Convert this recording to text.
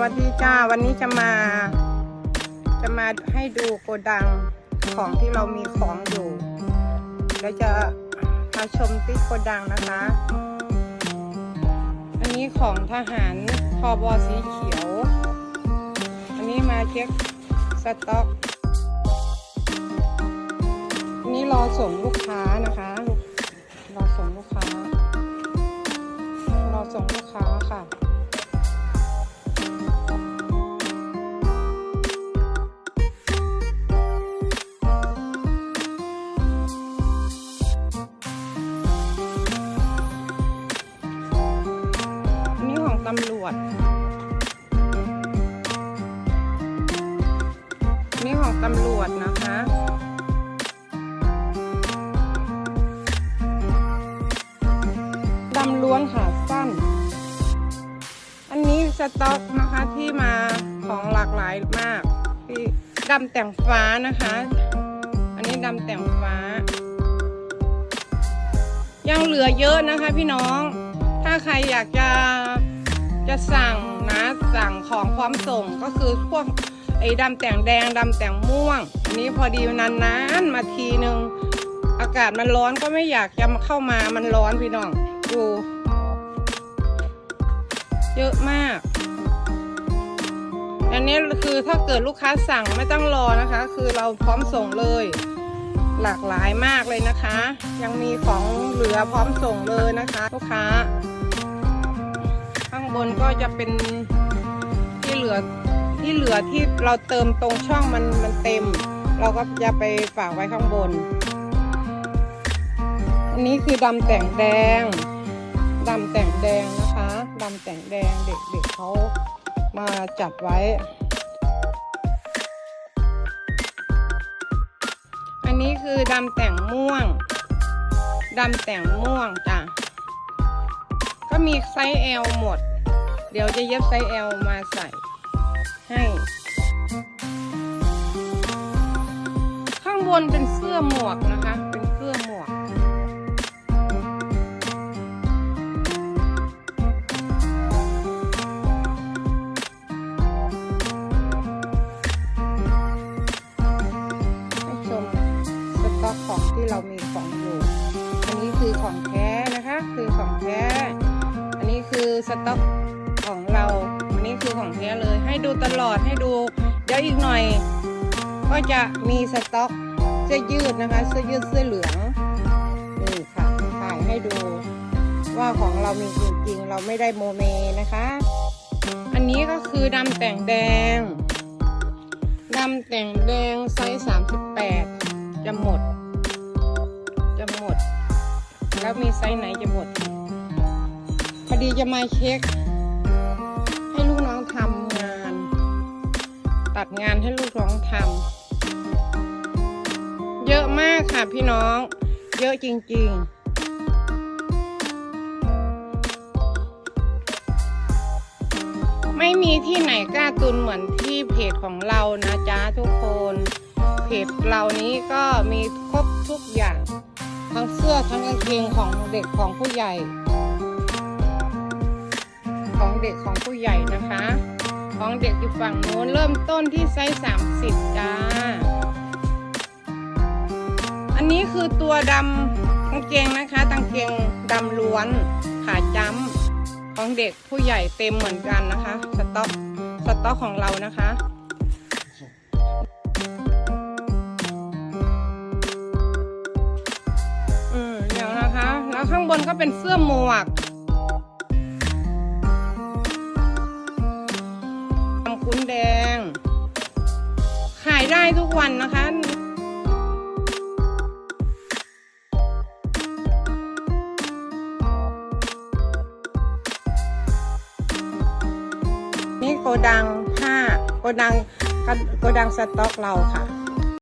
วัสดีจ้า วันนี้จะมา จะมาให้ดูโกดังของที่เรามีของอยู่แล้วจะมาชมที่โกดังนะคะ อันนี้ของทหารทอบอสีเขียว อันนี้มาเช็คสต็อก อันนี้รอส่งลูกค้า ตำรวจอันนี้ของตำรวจนะคะดำล้วนขาสั้น อันนี้สต็อกนะคะที่มาของหลากหลายมากที่ดำแต่งฟ้านะคะ อันนี้ดำแต่งฟ้า ยังเหลือเยอะนะคะพี่น้อง ถ้าใครอยากจะ จะสั่งนะสั่งของพร้อมส่งก็คือพวกไอ้ดำแต่งแดงดำแต่งม่วงอันนี้พอดีนานๆมาทีนึง อากาศมันร้อนก็ไม่อยากจะมาเข้ามามันร้อนพี่น้องดูเยอะมาก อันนี้คือถ้าเกิดลูกค้าสั่งไม่ต้องรอนะคะ คือเราพร้อมส่งเลย หลากหลายมากเลยนะคะ ยังมีของเหลือพร้อมส่งเลยนะคะ ลูกค้าางบนก็จะเป็นที่เหลือที่เหลือที่เราเติมตรงช่องมันมันเต็ม เราก็จะไปฝากไว้ข้างบน อันนี้คือดำแต่งแดงดำแต่งแดงนะคะดำแต่งแดงเด็กๆเขามาจัดไว้ อันนี้คือดำแต่งม่วงดำแต่งม่วงจ้ะก็มีไซส์ L หมด เดี๋ยวจะเย็บไซส์ L มาใส่ให้ ข้างบนเป็นเสื้อหมวกนะคะ เป็นเสื้อหมวก ให้ชมสต็อกของที่เรามีของอยู่อันนี้คือของแท้นะคะ คือของแท้ อันนี้คือสต็อก ของแท้เลย ให้ดูตลอดให้ดู เดี๋ยวอีกหน่อย ก็จะมีสต็อกเสื้อยืดนะคะเสื้อยืดเสื้อเหลืองนี่ค่ะถ่ายให้ดู ว่าของเรามีจริงๆ เราไม่ได้โมเมนะคะ อันนี้ก็คือดำแต่งแดงดำแต่งแดงไซส์สามสิบแปดจะหมด จะหมด แล้วมีไซส์ไหนจะหมดพอดีจะมาเช็ค ตัดงานให้ลูกน้องทำเยอะมากค่ะพี่น้อง เยอะจริง ๆไม่มีที่ไหนกล้าตุนเหมือนที่เพจของเรานะจ๊ะทุกคน เพจเรานี้ก็มีครบทุกอย่าง ทั้งเสื้อทั้งกางเกงของเด็กของผู้ใหญ่ ของเด็กของผู้ใหญ่นะคะ ของเด็กอยู่ฝั่งโน้นเริ่มต้นที่ไซส์สามสิบจ้า อันนี้คือตัวดำกางเกงนะคะกางเกงดำล้วนขาจ้ำของเด็กผู้ใหญ่เต็มเหมือนกันนะคะ สต็อกสต็อกของเรานะคะอืมเดี๋ยวนะคะ แล้วข้างบนก็เป็นเสื้อหมวก ทำคุ้นแดง ขายได้ทุกวันนะคะนี่โกดังห้าโกดังโกดังสต็อกเราค่ะ